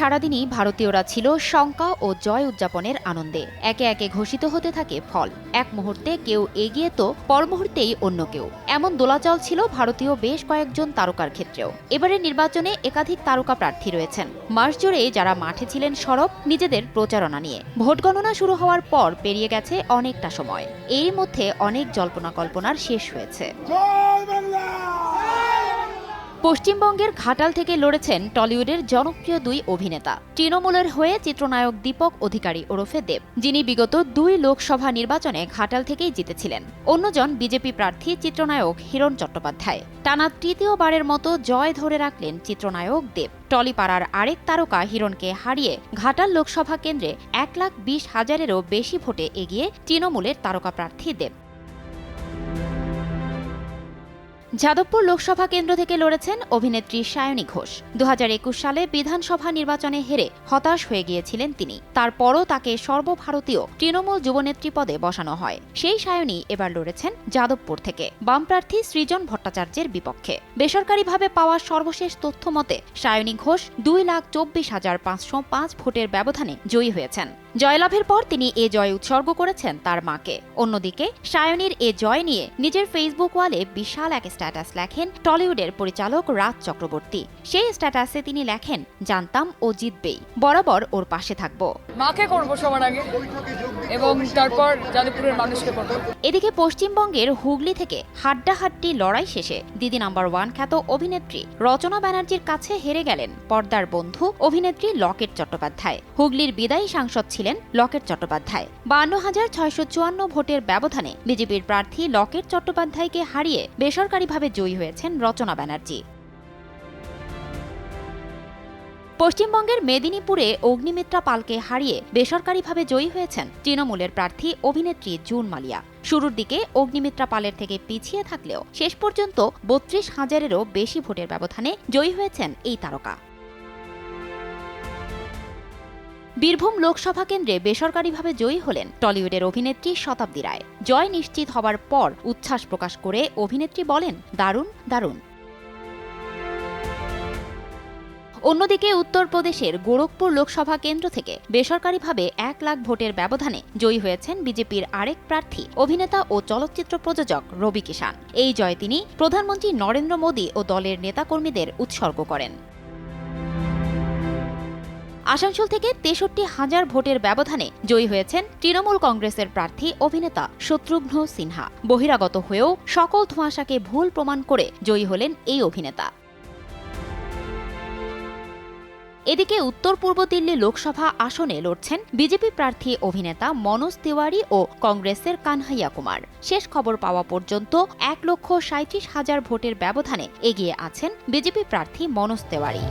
সারাদিনই ভারতীয়রা ছিল শঙ্কা ও জয় উদযাপনের আনন্দে। একে একে ঘোষিত হতে থাকে ফল। এক মুহূর্তে কেউ এগিয়ে তো পর মুহূর্তেই অন্য কেউ। এমন দোলাচল ছিল ভারতীয় বেশ কয়েকজন তারকার ক্ষেত্রেও। এবারের নির্বাচনে একাধিক তারকা প্রার্থী রয়েছেন। মাস জুড়ে যারা মাঠে ছিলেন সরব, নিজেদের প্রচারণা নিয়ে। ভোট গণনা শুরু হওয়ার পর পেরিয়ে গেছে অনেকটা সময়। এর মধ্যে অনেক জল্পনা কল্পনার শেষ হয়েছে। পশ্চিমবঙ্গের ঘাটাল থেকে লড়েছেন টলিউডের জনপ্রিয় দুই অভিনেতা, তৃণমূলের হয়ে চিত্রনায়ক দীপক অধিকারী ওরফে দেব, যিনি বিগত দুই লোকসভা নির্বাচনে ঘাটাল থেকেই জিতেছিলেন। অন্যজন বিজেপি প্রার্থী চিত্রনায়ক হিরণ চট্টোপাধ্যায়। টানা তৃতীয়বারের মতো জয় ধরে রাখলেন চিত্রনায়ক দেব। টলিপাড়ার আরেক তারকা হিরণকে হারিয়ে ঘাটাল লোকসভা কেন্দ্রে এক লাখ বিশ হাজারেরও বেশি ভোটে এগিয়ে তৃণমূলের তারকা প্রার্থী দেব। যাদবপুর লোকসভা কেন্দ্র থেকে লড়েছেন অভিনেত্রী সায়নী ঘোষ। দু হাজার একুশ সালে বিধানসভা নির্বাচনে হেরে হতাশ হয়ে গিয়েছিলেন তিনি। তারপরও তাকে সর্বভারতীয় তৃণমূল যুবনেত্রী পদে বসানো হয়। সেই সায়নী এবার লড়েছেন যাদবপুর থেকে। বাম প্রার্থী সৃজন ভট্টাচার্যের বিপক্ষে। বেসরকারিভাবে পাওয়া সর্বশেষ তথ্য মতে, সায়নী ঘোষ দুই লাখ চব্বিশ হাজার পাঁচশো পাঁচ ভোটের ব্যবধানে জয়ী হয়েছেন। জয়লাভের পর তিনি এ জয় উৎসর্গ করেছেন তার মাকে। অন্যদিকে, সায়নীর এ জয় নিয়ে নিজের ফেসবুক ওয়ালে বিশাল এক স্ট্যাটাস লেখেন টলিউডের পরিচালক রাজ চক্রবর্তী। সেই স্ট্যাটাসে তিনি লেখেন, জানতাম ও জিতবেই, বরাবর ওর পাশে থাকব। মাকে করব সবার আগে? এবং তারপর যাদবপুরের মানুষকে করব। এদিকে পশ্চিমবঙ্গের হুগলি থেকে হাড্ডাহাড্ডি লড়াই শেষে দিদি নাম্বার ওয়ান খ্যাত অভিনেত্রী রচনা ব্যানার্জির কাছে হেরে গেলেন পর্দার বন্ধু অভিনেত্রী লকেট চট্টোপাধ্যায়। হুগলির বিদায়ী সাংসদ ছিলেন লকেট চট্টোপাধ্যায়। বান্ন হাজার ছয়শো চুয়ান্ন ভোটের ব্যবধানে বিজেপির প্রার্থী লকেট চট্টোপাধ্যায়কে হারিয়ে বেসরকারিভাবে জয়ী হয়েছেন রচনা ব্যানার্জি। পশ্চিমবঙ্গের মেদিনীপুরে অগ্নিমিত্রা পালকে হারিয়ে বেসরকারিভাবে জয়ী হয়েছেন তৃণমূলের প্রার্থী অভিনেত্রী জুন মালিয়া। শুরুর দিকে অগ্নিমিত্রা পালের থেকে পিছিয়ে থাকলেও শেষ পর্যন্ত বত্রিশ হাজারেরও বেশি ভোটের ব্যবধানে জয়ী হয়েছেন এই তারকা। বীরভূম লোকসভা কেন্দ্রে বেসরকারিভাবে জয়ী হলেন টলিউডের অভিনেত্রী শতাব্দী রায়। জয় নিশ্চিত হবার পর উচ্ছ্বাস প্রকাশ করে অভিনেত্রী বলেন, দারুণ দারুণ। অন্যদিকে উত্তরপ্রদেশের গোরখপুর লোকসভা কেন্দ্র থেকে বেসরকারিভাবে এক লাখ ভোটের ব্যবধানে জয়ী হয়েছেন বিজেপির আরেক প্রার্থী, অভিনেতা ও চলচ্চিত্র প্রযোজক রবি কিষান এই জয় তিনি প্রধানমন্ত্রী নরেন্দ্র মোদী ও দলের নেতাকর্মীদের উৎসর্গ করেন। আসানসোল থেকে তেষট্টি হাজার ভোটের ব্যবধানে জয়ী হয়েছেন তৃণমূল কংগ্রেসের প্রার্থী, অভিনেতা শত্রুঘ্ন সিনহা। বহিরাগত হয়েও সকল ধোঁয়াশাকে ভুল প্রমাণ করে জয়ী হলেন এই অভিনেতা। এদিকে উত্তর পূর্ব দিল্লি লোকসভা আসনে লড়ছেন বিজেপি প্রার্থী অভিনেতা মনোজ তিওয়ারি ও কংগ্রেসের কানহাইয়া কুমার। শেষ খবর পাওয়া পর্যন্ত এক লক্ষ সাঁত্রিশ হাজার ভোটের ব্যবধানে এগিয়ে আছেন বিজেপি প্রার্থী মনোজ তেওয়ারি।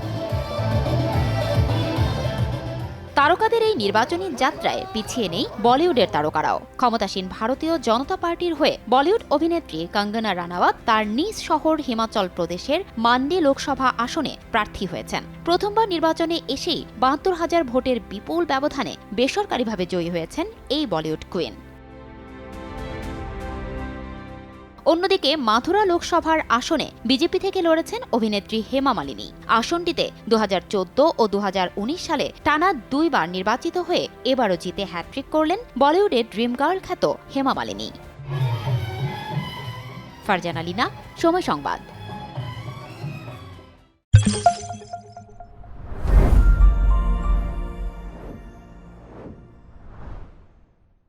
তারকাদের এই নির্বাচনী যাত্রায় পিছিয়ে নেই বলিউডের তারকারাও। ক্ষমতাসীন ভারতীয় জনতা পার্টির হয়ে বলিউড অভিনেত্রী কঙ্গনা রানাওয়াত তার নিজ শহর হিমাচল প্রদেশের মান্ডি লোকসভা আসনে প্রার্থী হয়েছেন। প্রথমবার নির্বাচনে এসেই বাহাত্তর হাজার ভোটের বিপুল ব্যবধানে বেসরকারিভাবে জয়ী হয়েছেন এই বলিউড কুইন। অন্যদিকে মাথুরা লোকসভার আসনে বিজেপি থেকে লড়েছেন অভিনেত্রী হেমা মালিনী। আসনটিতে দু হাজার চোদ্দ ও দু হাজার উনিশ সালে টানা দুইবার নির্বাচিত হয়ে এবারও জিতে হ্যাট্রিক করলেন বলিউডের ড্রিম গার্ল খ্যাত হেমা মালিনী। ফারজানা লিনা, সময় সংবাদ।